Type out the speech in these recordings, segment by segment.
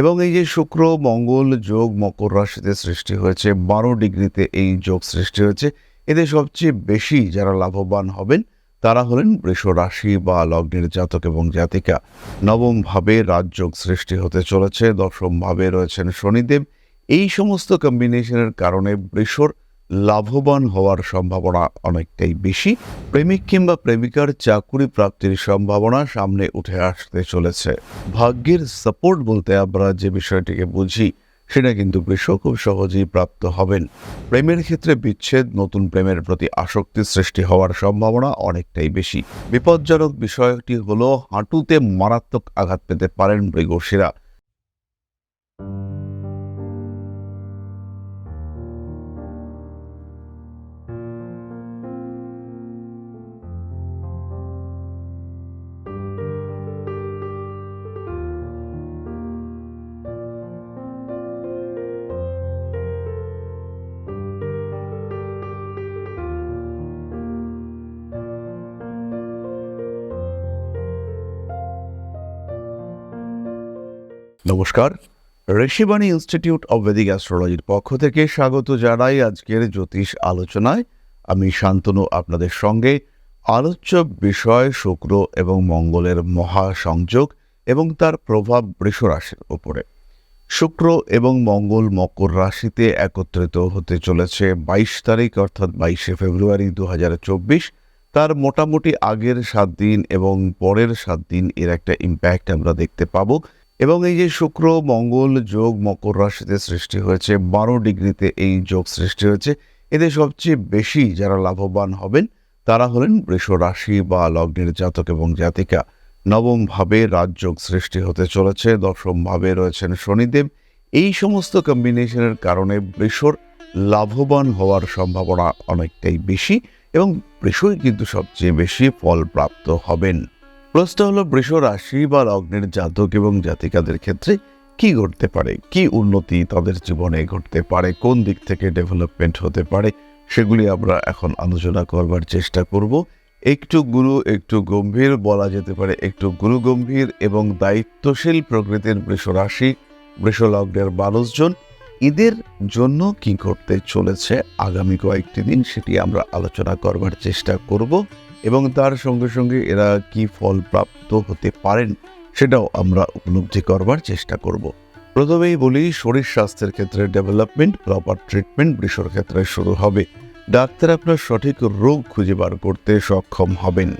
এবং এই যে শুক্র, মঙ্গল যোগ, মকর রাশিতে সৃষ্টি হয়েছে, বারো ডিগ্রিতে এই যোগ সৃষ্টি হয়েছে। এতে সবচেয়ে বেশি যারা লাভবান হবেন, তারা হলেন বৃষ রাশি বা লগ্নের জাতক এবং জাতিকা। নবমভাবে রাজযোগ সৃষ্টি হতে চলেছে, দশমভাবে রয়েছেন শনিদেব। এই সমস্ত কম্বিনেশনের কারণে বৃষর লাভবান হওয়ার সম্ভাবনা অনেকটাই বেশি। প্রেমিক কিংবা প্রেমিকার চাকুরি প্রাপ্তির সম্ভাবনা সামনে উঠে আসতে চলেছে। ভাগ্যের সাপোর্ট বলতে আমরা যে বিষয়টিকে বুঝি, সেটা কিন্তু বৃষ খুব সহজেই প্রাপ্ত হবেন। প্রেমের ক্ষেত্রে বিচ্ছেদ, নতুন প্রেমের প্রতি আসক্তি সৃষ্টি হওয়ার সম্ভাবনা অনেকটাই বেশি। বিপজ্জনক বিষয়টি হলো, হাঁটুতে মারাত্মক আঘাত পেতে পারেন মৃগশিরা। নমস্কার। ঋষিবাণী ইনস্টিটিউট অব ভেদিক অ্যাস্ট্রোলজির পক্ষ থেকে স্বাগত জানাই আজকের জ্যোতিষ আলোচনায়। আমি শান্তনু, আপনাদের সঙ্গে আলোচ্য বিষয় শুক্র এবং মঙ্গলের মহাসংযোগ এবং তার প্রভাব বৃষ রাশির উপরে। শুক্র এবং মঙ্গল মকর রাশিতে একত্রিত হতে চলেছে বাইশ তারিখ, অর্থাৎ বাইশে ফেব্রুয়ারি দু হাজার চব্বিশ। তার মোটামুটি আগের সাত দিন এবং পরের সাত দিন এর একটা ইম্প্যাক্ট আমরা দেখতে পাবো। এবং এই যে শুক্র, মঙ্গল যোগ, মকর রাশিতে সৃষ্টি হয়েছে, বারো ডিগ্রিতে এই যোগ সৃষ্টি হয়েছে। এতে সবচেয়ে বেশি যারা লাভবান হবেন, তারা হলেন বৃষ রাশি বা লগ্নের জাতক এবং জাতিকা। নবম ভাবে রাজযোগ সৃষ্টি হতে চলেছে, দশম ভাবে রয়েছেন শনিদেব। এই সমস্ত কম্বিনেশনের কারণে বৃষর লাভবান হওয়ার সম্ভাবনা অনেকটাই বেশি এবং বৃষই কিন্তু সবচেয়ে বেশি ফল প্রাপ্ত হবেন। প্রশ্ন হলো, বৃষ রাশি বা লগ্নের জাতক এবং জাতিকাদের ক্ষেত্রে কি ঘটতে পারে? কি উন্নতি তাদের জীবনে ঘটতে পারে? কোন দিক থেকে ডেভেলপমেন্ট হতে পারে? সেগুলি আমরা এখন আলোচনা করবার চেষ্টা করব। একটু গুরু, একটু গম্ভীর বলা যেতে পারে। একটু গুরু গম্ভীর এবং দায়িত্বশীল প্রকৃতির বৃষ রাশি, বৃষ লগ্নের মানুষজন, এদের জন্য কি ঘটতে চলেছে? আগামী কয়েকটি দিন সেটি আমরা আলোচনা করবার চেষ্টা করব। এবং তার সঙ্গে সঙ্গে এরা কি ফল প্রাপ্ত হতে পারেন সেটাও আমরা উপলব্ধি করবার চেষ্টা করব। প্রথমেই বলি, শরীর স্বাস্থ্যের ক্ষেত্রে ডেভেলপমেন্ট প্রপার ট্রিটমেন্ট বৃষর ক্ষেত্রে শুরু হবে। ডাক্তার আপনার সঠিক রোগ খুঁজে বার করতে সক্ষম হবেন।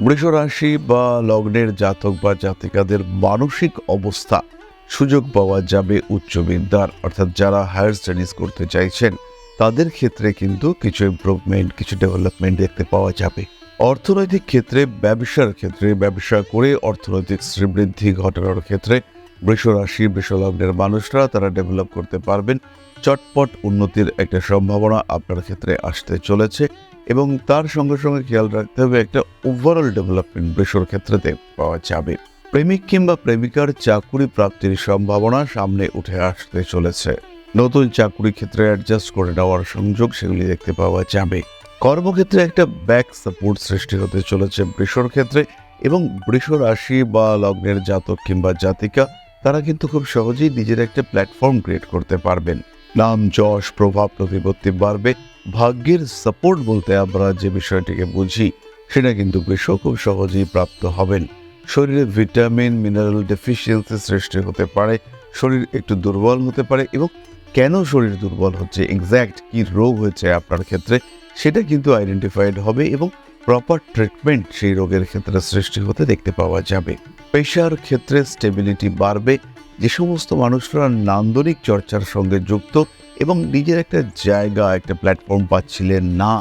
বৃষ রাশি বা লগ্নের জাতক বা জাতিকাদের মানসিক অবস্থা সুযোগ পাওয়া যাবে উচ্চ বিদ্যার। অর্থাৎ যারা হায়ার স্টাডিজ করতে চাইছেন, তাদের ক্ষেত্রে কিন্তু কিছু ইমপ্রুভমেন্ট কিছু ডেভেলপমেন্ট দেখতে পাওয়া যাবে। অর্থনৈতিক ক্ষেত্রে, ব্যবসার ক্ষেত্রে, ব্যবসা করে অর্থনৈতিক শ্রীবৃদ্ধি ঘটানোর ক্ষেত্রে বৃষ রাশি বৃষলগ্নের মানুষরা তারা ডেভেলপ করতে পারবেন। চটপট উন্নতির একটা সম্ভাবনা আপনার ক্ষেত্রে আসতে চলেছে এবং তার সঙ্গে সঙ্গে খেয়াল রাখতে হবে একটা ওভারঅল ডেভেলপমেন্ট বৃষর ক্ষেত্রে পাওয়া যাবে। প্রেমিক কিংবা প্রেমিকার চাকুরি প্রাপ্তির সম্ভাবনা সামনে উঠে আসতে চলেছে। নতুন চাকুরি ক্ষেত্রে অ্যাডজাস্ট করে নেওয়ার সংযোগ সেগুলি দেখতে পাওয়া যাবে। কর্মক্ষেত্রে একটা ব্যাক সাপোর্ট সৃষ্টি হতে চলেছে বৃষর ক্ষেত্রে এবং বৃষ রাশি বা লগ্নের জাতক কিংবা জাতিকা, তারা কিন্তু খুব সহজেই নিজের একটা প্ল্যাটফর্ম ক্রিয়েট করতে পারবেন। নাম, যশ, প্রভাব প্রতিপত্তি বাড়বে। ভাগ্যের সাপোর্ট বলতে আমরা যে বিষয়টিকে বুঝি, সেটা কিন্তু বৃষ খুব সহজেই প্রাপ্ত হবেন। শরীরে ভিটামিন মিনারেল ডেফিসিয়েন্সি সৃষ্টি হতে পারে, শরীর একটু দুর্বল হতে পারে এবং কেন শরীর দুর্বল হচ্ছে এক্স্যাক্ট কি রোগ হয়েছে আপনার ক্ষেত্রে সেটা কিন্তু আইডেন্টিফাইড হবে এবং প্রপার ট্রিটমেন্ট সেই রোগের ক্ষেত্রে সৃষ্টি হতে দেখতে পাওয়া যাবে। পেশার ক্ষেত্রে স্টেবিলিটি বাড়বে, যে সমস্ত মানুষরা নান্দনিক চর্চার সঙ্গে যুক্ত এবং নিজের একটা জায়গা, একটা প্ল্যাটফর্ম পাচ্ছিলেন না,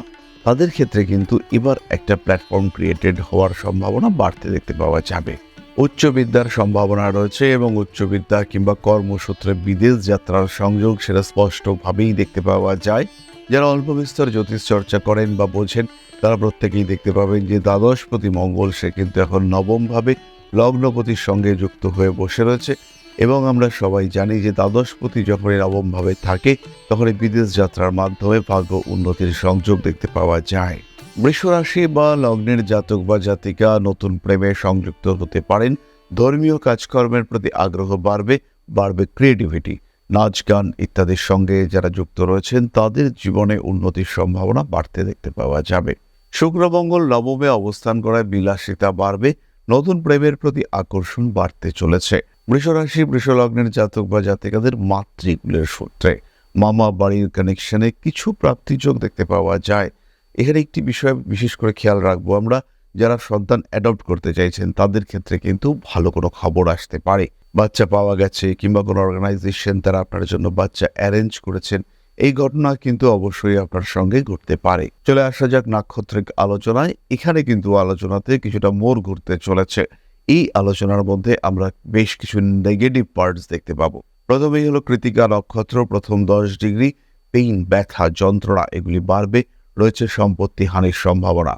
তাদের ক্ষেত্রে কিন্তু এবার একটা প্ল্যাটফর্ম ক্রিয়েটেড হওয়ার সম্ভাবনা বাড়তে দেখতে পাওয়া যাবে। উচ্চ বিদ্যার সম্ভাবনা রয়েছে এবং উচ্চ বিদ্যা কিংবা কর্মসূত্রে বিদেশ যাত্রার সংযোগ সেটা স্পষ্টভাবেই দেখতে পাওয়া যায়। যারা অল্প বিস্তর জ্যোতিষ চর্চা করেন বা বোঝেন, তারা প্রত্যেকেই দেখতে পাবেন যে দ্বাদশপতি মঙ্গল সে কিন্তু এখন নবমভাবে লগ্নপতির সঙ্গে যুক্ত হয়ে বসে রয়েছে। এবং আমরা সবাই জানি যে দ্বাদশপতি যখন নবমভাবে থাকে, তখন বিদেশ যাত্রার মাধ্যমে ভাগ্য উন্নতির সংযোগ দেখতে পাওয়া যায়। বৃষ রাশি বা লগ্নের জাতক বা জাতিকা নতুন প্রেমে সংযুক্ত হতে পারেন। ধর্মীয় কাজকর্মের প্রতি আগ্রহ বাড়বে বাড়বে ক্রিয়েটিভিটি নাচ, গান ইত্যাদির সঙ্গে যারা যুক্ত রয়েছেন, তাদের জীবনে উন্নতির সম্ভাবনা বাড়তে দেখতে পাওয়া যাবে। শুক্রমঙ্গল নবমে অবস্থান করায় বিলাসিতা বাড়বে। নতুন প্রেমের প্রতি আকর্ষণ বাড়তে চলেছে। বৃষরাশি বৃষলগ্নের জাতক বা জাতিকাদের মাতৃকুলের সূত্রে মামা বাড়ির কানেকশনে কিছু প্রাপ্তিযোগ দেখতে পাওয়া যায়। এখানে একটি বিষয় বিশেষ করে খেয়াল রাখব আমরা, যারা সন্তান অ্যাডপ্ট করতে চাইছেন, তাদের ক্ষেত্রে কিন্তু ভালো কোনো খবর আসতে পারে। বাচ্চা পাওয়া গেছে কিংবা কোনো অর্গানাইজেশন তারা আপনার জন্য বাচ্চা অ্যারেঞ্জ করেছেন, এই ঘটনা কিন্তু অবশ্যই আপনার সঙ্গে ঘটতে পারে। চলে আসা যাক নাক্ষত্রিক আলোচনায়। এখানে কিন্তু আলোচনাতে কিছুটা মোড় ঘুরতে চলেছে। এই আলোচনার মধ্যে আমরা বেশ কিছু নেগেটিভ পার্টস দেখতে পাবো। প্রথমেই হলো কৃতিকা নক্ষত্র, প্রথম দশ ডিগ্রি, পেইন, ব্যথা, যন্ত্রণা, এগুলি বাড়বে, রয়েছে সম্পত্তি হানির সম্ভাবনা।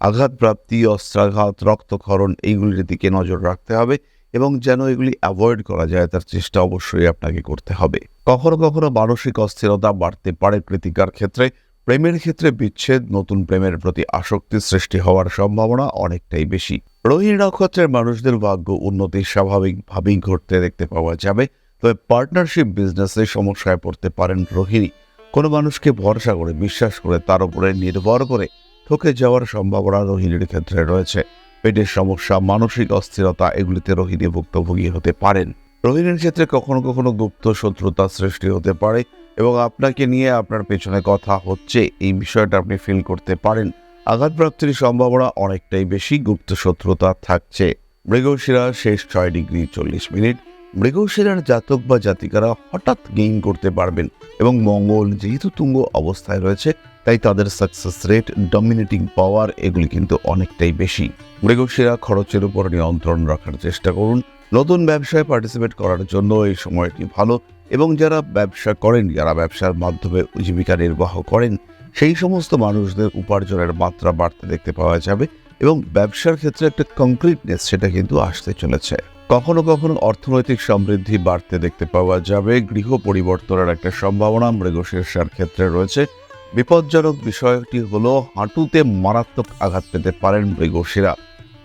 আঘাতপ্রাপ্তি, অস্ত্রাঘাত, রক্তক্ষরণ, এইগুলির দিকে নজর রাখতে হবে। এবং যেন এগুলি অ্যাভয়েড করা যায়, তার চেষ্টা অবশ্যই আপনাকে করতে হবে। কখনো কখনো মানসিক অস্থিরতা বাড়তে পারে কৃতিকার ক্ষেত্রে। প্রেমের ক্ষেত্রে বিচ্ছেদ, নতুন প্রেমের প্রতি আসক্তি সৃষ্টি হওয়ার সম্ভাবনা অনেকটাই বেশি। রোহিণী নক্ষত্রের মানুষদের ভাগ্য উন্নতি স্বাভাবিকভাবেই ঘটতে দেখতে পাওয়া যাবে। তবে পার্টনারশিপ বিজনেসে সমস্যায় পড়তে পারেন রোহিণী। কোনো মানুষকে ভরসা করে, বিশ্বাস করে, তার উপরে নির্ভর করে ঠকে যাওয়ার সম্ভাবনা রোহিণীর ক্ষেত্রে রয়েছে। পেটের সমস্যা, মানসিক অস্থিরতা এগুলিতে রোহিণী ভুক্তভোগী হতে পারেন। রোহিণীর ক্ষেত্রে কখনো কখনো গুপ্ত শত্রুতা সৃষ্টি হতে পারে এবং আপনাকে নিয়ে আপনার পেছনে কথা হচ্ছে। এই বিষয়টা আপনি ফিল করতে পারেন। আঘাতপ্রাপ্তির সম্ভাবনা অনেকটাই বেশি, গুপ্ত শত্রুতা থাকছে। মৃগশিরা শেষ ছয় ডিগ্রি চল্লিশ মিনিট। মৃগশিরার জাতক বা জাতিকারা হঠাৎ গেইন করতে পারবেন এবং মঙ্গল যেহেতু তুঙ্গ অবস্থায় রয়েছে, তাই তাদের সাকসেস রেট ডমিনেটিং পাওয়ার এগুলি কিন্তু অনেকটাই বেশি। মৃগশিরা খরচের উপর নিয়ন্ত্রণ রাখার চেষ্টা করুন। নতুন ব্যবসায় পার্টিসিপেট করার জন্য এই সময়টি ভালো এবং যারা ব্যবসা করেন, যারা ব্যবসার মাধ্যমে জীবিকা নির্বাহ করেন, সেই সমস্ত মানুষদের উপার্জনের মাত্রা বাড়তে দেখতে পাওয়া যাবে এবং ব্যবসার ক্ষেত্রে একটা কংক্রিটনেস সেটা কিন্তু আসতে চলেছে। কখনো কখনো অর্থনৈতিক সমৃদ্ধি বাড়তে দেখতে পাওয়া যাবে। গৃহ পরিবর্তনের একটা সম্ভাবনা মৃগশীর্ষার ক্ষেত্রে রয়েছে। বিপজ্জনক বিষয়টি হলো, হাঁটুতে মারাত্মক আঘাত পেতে পারেন মৃগশিরা।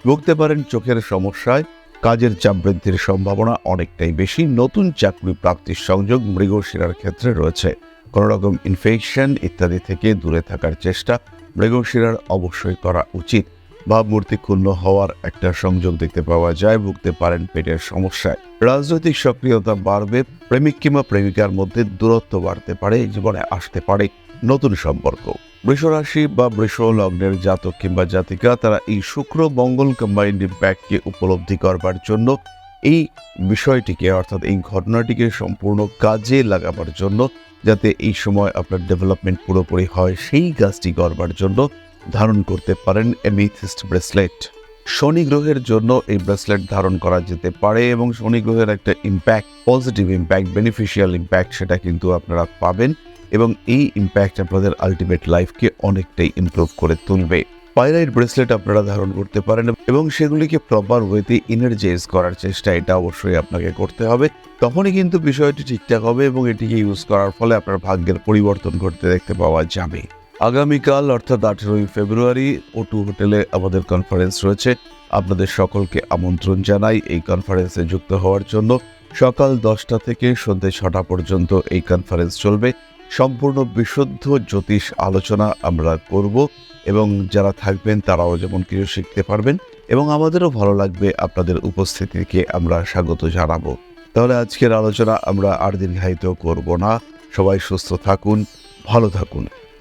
ভুগতে পারেন চোখের সমস্যায়। কাজের চাপ বৃদ্ধির সম্ভাবনা অনেকটাই বেশি। নতুন চাকরি প্রাপ্তির সংযোগ মৃগশিরার ক্ষেত্রে রয়েছে। কোনো রকম ইনফেকশন ইত্যাদি থেকে দূরে থাকার চেষ্টা মৃগশিরার অবশ্যই করা উচিত। ভাবমূর্তি ক্ষুণ্ণ হওয়ার একটা সংযোগ দেখতে পাওয়া যায়, ভুগতে পারেন পেটের সমস্যায়। রাজনৈতিক সক্রিয়তা বাড়বে, প্রেমিক কিংবা প্রেমিকার মধ্যে দূরত্ব বাড়তে পারে জীবনে আসতে পারে নতুন সম্পর্ক। বৃষরাশি বা বৃষ লগ্নের জাতক কিংবা জাতিকা, তারা এই শুক্র, মঙ্গল কম্বাইন্ড ইম্প্যাক্টকে উপলব্ধি করবার জন্য এই বিষয়টিকে, অর্থাৎ এই ঘটনাটিকে সম্পূর্ণ কাজে লাগাবার জন্য, যাতে এই সময় আপনার ডেভেলপমেন্ট পুরোপুরি হয়, সেই কাজটি করবার জন্য ধারণ করতে পারেন এমিথিস্ট ব্রেসলেট। শনি গ্রহের জন্য এই ব্রেসলেট ধারণ করা যেতে পারে এবং শনি গ্রহের একটা impact positive impact beneficial impact সেটা কিন্তু আপনারা পাবেন এবং এই ইম্প্যাক্ট আপনাদের আলটিমেট লাইফকে অনেকটাই ইমপ্রুভ করে তুলবে। পাইরাইট ব্রেসলেট আপনারা ধারণ করতে পারেন এবং সেগুলিকে প্রপার ওয়েতে ইনার্জাইজ করার চেষ্টা এটা অবশ্যই আপনাকে করতে হবে। তখনই কিন্তু বিষয়টি ঠিকঠাক হবে এবং এটিকে ইউজ করার ফলে আপনার ভাগ্যের পরিবর্তন ঘটতে দেখতে পাওয়া যাবে। আগামীকাল, অর্থাৎ আঠেরোই ফেব্রুয়ারি ওটু হোটেলে আমাদের কনফারেন্স রয়েছে। আপনাদের সকলকে আমন্ত্রণ জানাই এই কনফারেন্সে যুক্ত হওয়ার জন্য। সকাল দশটা থেকে সন্ধ্যে ছটা পর্যন্ত এই কনফারেন্স চলবে। সম্পূর্ণ বিশুদ্ধ জ্যোতিষ আলোচনা আমরা করব এবং যারা থাকবেন তারাও যেমন কিছু শিখতে পারবেন এবং আমাদেরও ভালো লাগবে আপনাদের উপস্থিতিকে আমরা স্বাগত জানাব। তাহলে আজকের আলোচনা আমরা আর দীর্ঘায়িত করব না। সবাই সুস্থ থাকুন, ভালো থাকুন।